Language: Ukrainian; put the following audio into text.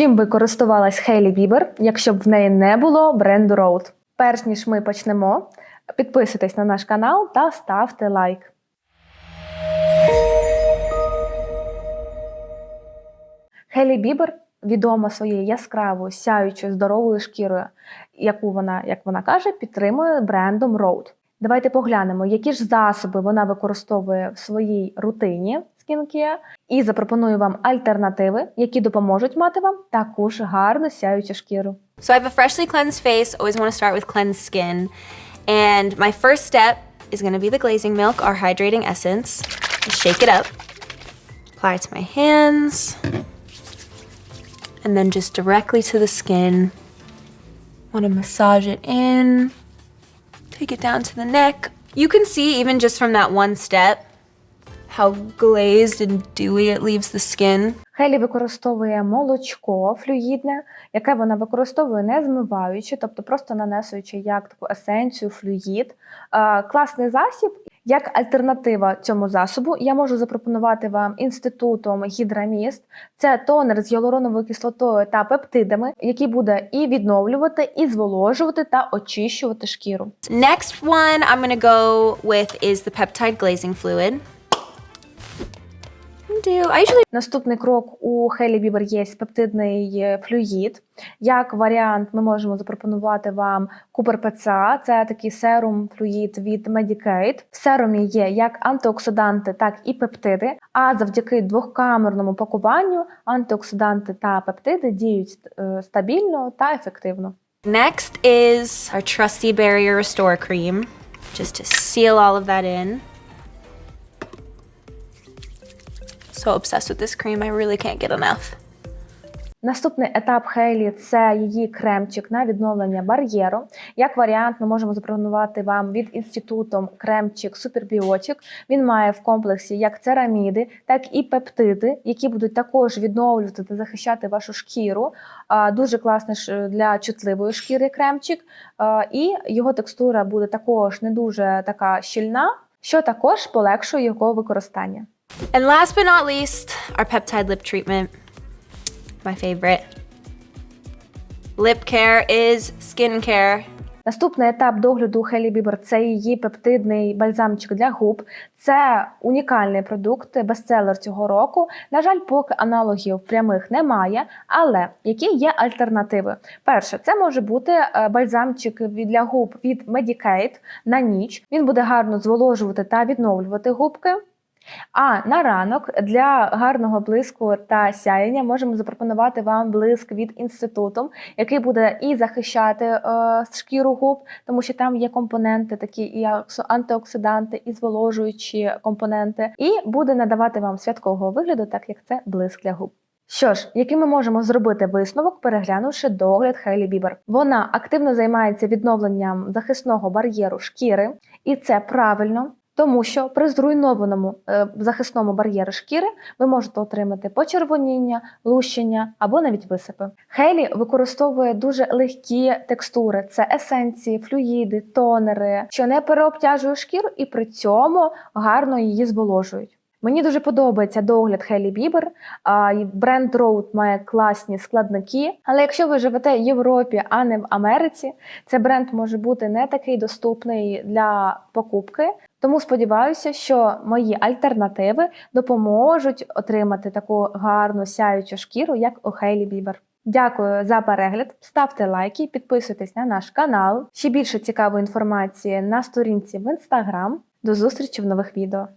Чим би користувалась Хейлі Бібер, якщо б в неї не було бренду Road? Перш ніж ми почнемо, підписуйтесь на наш канал та ставте лайк. Хейлі Бібер відома своєю яскравою, сяючою, здоровою шкірою, яку вона, як вона каже, підтримує брендом Road. Давайте поглянемо, які ж засоби вона використовує в своїй рутині skincare, і запропоную вам альтернативи, які допоможуть мати вам таку ж гарну сяючу шкіру. So I have a freshly cleansed face. Always want to start with cleansed skin. And my first step is going to be the glazing milk, our hydrating essence. Just shake it up. Apply it to my hands. And then just directly to the skin. Want to massage it in. Take it down to the neck. You can see even just from that one step how glazed and dewy it leaves the skin. Хелі використовує молочко флюїдне, яке вона використовує не змиваючи, тобто просто нанесуючи як таку есенцію, флюїд. Е, класний засіб. Як альтернатива цьому засобу, я можу запропонувати вам інститутом гідраміст. Це тонер з гіалуроновою кислотою та пептидами, який буде і відновлювати, і зволожувати та очищувати шкіру. Next one I'm gonna go with is the peptide glazing fluid. Do I usually Наступний крок у Хелі Бібер є пептидний е, флюїд. Як варіант, ми можемо запропонувати вам Купер ПЦА, це такий серум флюїд від Medicaid. В серумі є як антиоксиданти, так і пептиди. А завдяки двохкамерному пакуванню антиоксиданти та пептиди діють е, стабільно та ефективно. next is our trusty barrier restore cream, just to seal all of that in. So obsessed with this cream, I really can't get enough. Наступний етап Хейлі це її кремчик на відновлення бар'єру. Як варіант, ми можемо запропонувати вам від інституту кремчик Супербіотик. Він має в комплексі як цераміди, так і пептиди, які будуть також відновлювати та захищати вашу шкіру. Дуже класний для чутливої шкіри кремчик. І його текстура буде також не дуже така щільна, що також полегшує його використання. And last but not least, our peptide lip treatment. My favorite. Lip care is skin care. Наступний етап догляду Хелі Бібер це її пептидний бальзамчик для губ. Це унікальний продукт, бестселер цього року. На жаль, поки аналогів прямих немає, але які є альтернативи? Перше, це може бути е, бальзамчик для губ від Medicaid на ніч. Він буде гарно зволожувати та відновлювати губки. А на ранок для гарного блиску та сяєння можемо запропонувати вам блиск від інституту, який буде і захищати е, шкіру губ, тому що там є компоненти, такі і антиоксиданти, і зволожуючі компоненти, і буде надавати вам святкового вигляду, так як це блиск для губ. Що ж, який ми можемо зробити висновок, переглянувши догляд Хейлі Бібер? Вона активно займається відновленням захисного бар'єру шкіри, і це правильно. Тому що при зруйнованому е, захисному бар'єрі шкіри ви можете отримати почервоніння, лущення або навіть висипи. Хейлі використовує дуже легкі текстури: це есенції, флюїди, тонери, що не переобтяжує шкіру і при цьому гарно її зволожують. Мені дуже подобається догляд Хелі Бібер. Бренд Road має класні складники. Але якщо ви живете в Європі, а не в Америці, цей бренд може бути не такий доступний для покупки. Тому сподіваюся, що мої альтернативи допоможуть отримати таку гарну сяючу шкіру, як у Хейлі Бібер. Дякую за перегляд. Ставте лайки, підписуйтесь на наш канал. Ще більше цікавої інформації на сторінці в інстаграм. До зустрічі в нових відео.